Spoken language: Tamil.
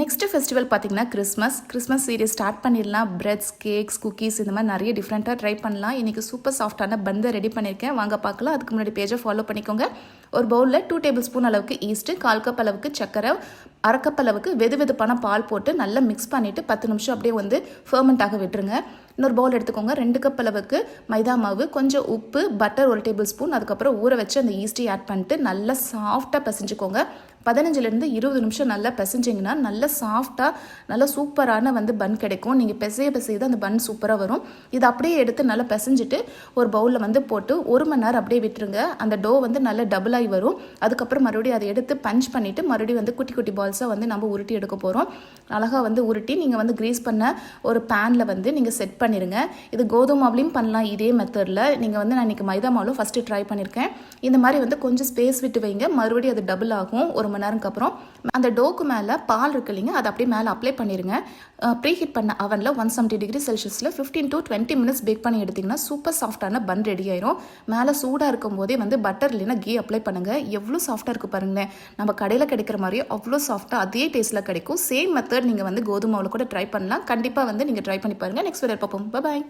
நெக்ஸ்ட் ஃபெஸ்டிவல் பார்த்தீங்கன்னா கிறிஸ்மஸ் கிறிஸ்மஸ் சீரியஸ் ஸ்டார்ட் பண்ணிடலாம். பிரெட்ஸ் கேக்ஸ் குக்கீஸ் இந்த மாதிரி நிறைய டிஃப்ரெண்ட்டாக ட்ரை பண்ணலாம். இன்றைக்கி சூப்பர் சாஃப்டான பந்தை ரெடி பண்ணியிருக்கேன் வாங்க பார்க்கலாம். அதுக்கு முன்னாடி பேஜை ஃபாலோ பண்ணிக்கோங்க. ஒரு பவுலில் டூ டேபிள் ஸ்பூன் அளவுக்கு ஈஸ்ட்டு கால் கப் அளவுக்கு சக்கரை அரைக்கப் அளவுக்கு வெது வெதுப்பான பால் போட்டு நல்லா மிக்ஸ் பண்ணிவிட்டு பத்து நிமிஷம் அப்படியே வந்து ஃபர்மெண்ட் ஆக விட்டுருங்க. இன்னொரு பவுல் எடுத்துக்கோங்க. ரெண்டு கப் அளவுக்கு மைதா மாவு கொஞ்சம் உப்பு பட்டர் ஒரு டேபிள் ஸ்பூன் அதுக்கப்புறம் ஊற வச்சு அந்த ஈஸ்டி ஆட் பண்ணிட்டு நல்லா சாஃப்டாக பிசைஞ்சுக்கோங்க. பதினஞ்சுலேருந்து இருபது நிமிஷம் நல்லா பிசைஞ்சிங்கன்னா நல்லா சாஃப்டாக நல்லா சூப்பரான வந்து பன் கிடைக்கும். நீங்கள் பிசைய பிசைய தான் அந்த பன் சூப்பராக வரும். இதை அப்படியே எடுத்து நல்லா பிசைஞ்சிட்டு ஒரு பவுலில் வந்து போட்டு ஒரு மணி நேரம் அப்படியே விட்டுருங்க. அந்த டோ வந்து நல்லா டபுள் ஆகி வரும். அதுக்கப்புறம் மறுபடியும் அதை எடுத்து பஞ்ச் பண்ணிவிட்டு மறுபடியும் வந்து குட்டி குட்டி பால்ஸாக வந்து நம்ம உருட்டி எடுக்க போகிறோம் அழகாக வந்து உருட்டி நீங்கள் வந்து க்ரீஸ் பண்ண ஒரு பேனில் வந்து நீங்கள் செட் பண்ணிடுங்க இது கோதுமை மாவுலையும் பண்ணலாம். இதே மெத்தடில் நீங்கள் வந்து நான் இன்றைக்கி மைதா மாவுலும் ஃபஸ்ட்டு ட்ரை பண்ணியிருக்கேன் இந்த மாதிரி வந்து கொஞ்சம் ஸ்பேஸ் விட்டு வைங்க. மறுபடியும் அது டபுள் ஆகும். ஒரு மணி நேரம்க்கு அப்புறம் அந்த டோக்கு மேலே பால் இருக்கு இல்லைங்க அதை அப்படியே மேலே அப்ளை பண்ணிடுங்க ப்ரீ ஹீட் பண்ண அவனில் ஒன் செவன்ட்டி டிகிரி செல்சியஸில் fifteen to twenty minutes bake பண்ணி எடுத்திங்கன்னா சூப்பர் சாஃப்டான பன் ரெடி ஆயிரும். மேலே சூடாக இருக்கும் போதே வந்து பட்டர் இல்லைன்னா கீ அப்ளை பண்ணுங்கள் எவ்வளோ சாஃப்டாக இருக்குது பாருங்களேன். நம்ம கடையில் கிடைக்கிற மாதிரியே அவ்வளோ சாஃப்டாக அதே டேஸ்ட்டில் கிடைக்கும். சேம் மெத்தட் நீங்கள் வந்து கோதுமாவில் கூட ட்ரை பண்ணலாம். கண்டிப்பாக வந்து நீங்கள் ட்ரை பண்ணி பாருங்கள் நெக்ஸ்ட் வீடியோ பார்ப்போம். பாய்